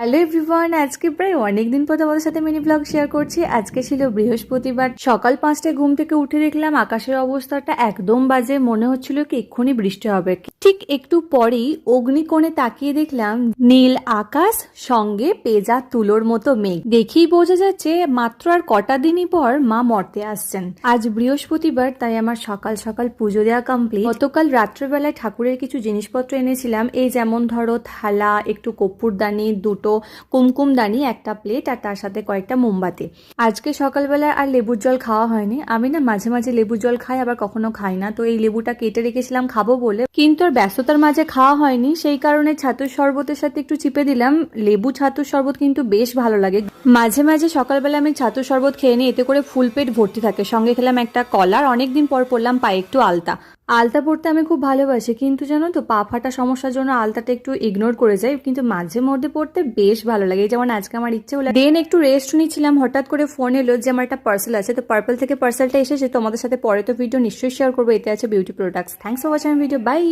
Hello everyone আজকে প্রায় অনেকদিন পর তোমাদের সাথে মিনি ব্লগ শেয়ার করছি। আজকে ছিল বৃহস্পতিবার, সকাল পাঁচটায় ঘুম থেকে উঠে দেখলাম আকাশের অবস্থাটা একদম বাজে, মনে হচ্ছিল কি এক্ষুনি বৃষ্টি হবে। ঠিক একটু পরেই অগ্নিকোণে তাকিয়ে দেখলাম নীল আকাশ, সঙ্গে পেজা তুলোর মতো মেঘ। দেখেই বোঝা যাচ্ছে মাত্র আর কটা দিনই পর মা মর্তে আসছেন। আজ বৃহস্পতিবার, তাই আমার সকাল সকাল পুজো দেওয়া কমপ্লিট গতকাল রাত্রেবেলায় ঠাকুরের কিছু জিনিসপত্র এনেছিলাম। এই যেমন ধরো থালা, একটু কর্পূরদানি দুটো কুমকুমদানি একটা প্লেট আর তার সাথে কয়েকটা মোমবাতি। আজকে সকালবেলা আর লেবুর জল খাওয়া হয়নি। আমি না মাঝে মাঝে লেবুর জল খাই, আবার কখনো খাই না। তো এই লেবুটা কেটে রেখেছিলাম খাব বলে। কিন্তু আর ব্যস্ততার মাঝে খাওয়া হয়নি। সেই কারণে ছাতুর শরবতের সাথে একটু চিপে দিলাম। লেবু ছাতুর শরবত কিন্তু বেশ ভালো লাগে। মাঝে মাঝে সকালবেলা আমি ছাতুর শরবত খেয়ে নিই। এতে করে ফুল পেট ভর্তি থাকে। সঙ্গে খেলাম একটা কলার অনেকদিন পর পড়লাম পায়ে একটু আলতা। আলতা পড়তে আমি খুব ভালোবাসি, কিন্তু জানো তো, পা ফাটা সমস্যার জন্য আলতাটা একটু ইগনোর করে যাই, কিন্তু মাঝে মধ্যে পড়তে বেশ ভালো লাগে। যেমন আজকে আমার ইচ্ছে হলো দেন একটু রেস্ট নিচ্ছিলাম, হঠাৎ করে ফোন এলো যে আমার একটা পার্সেল আছে, তো পার্পল থেকে পার্সেলটা এসেছে তোমাদের সাথে পরে তো ভিডিও নিশ্চয়ই শেয়ার করব, এতে আছে beauty products thanks for watching video bye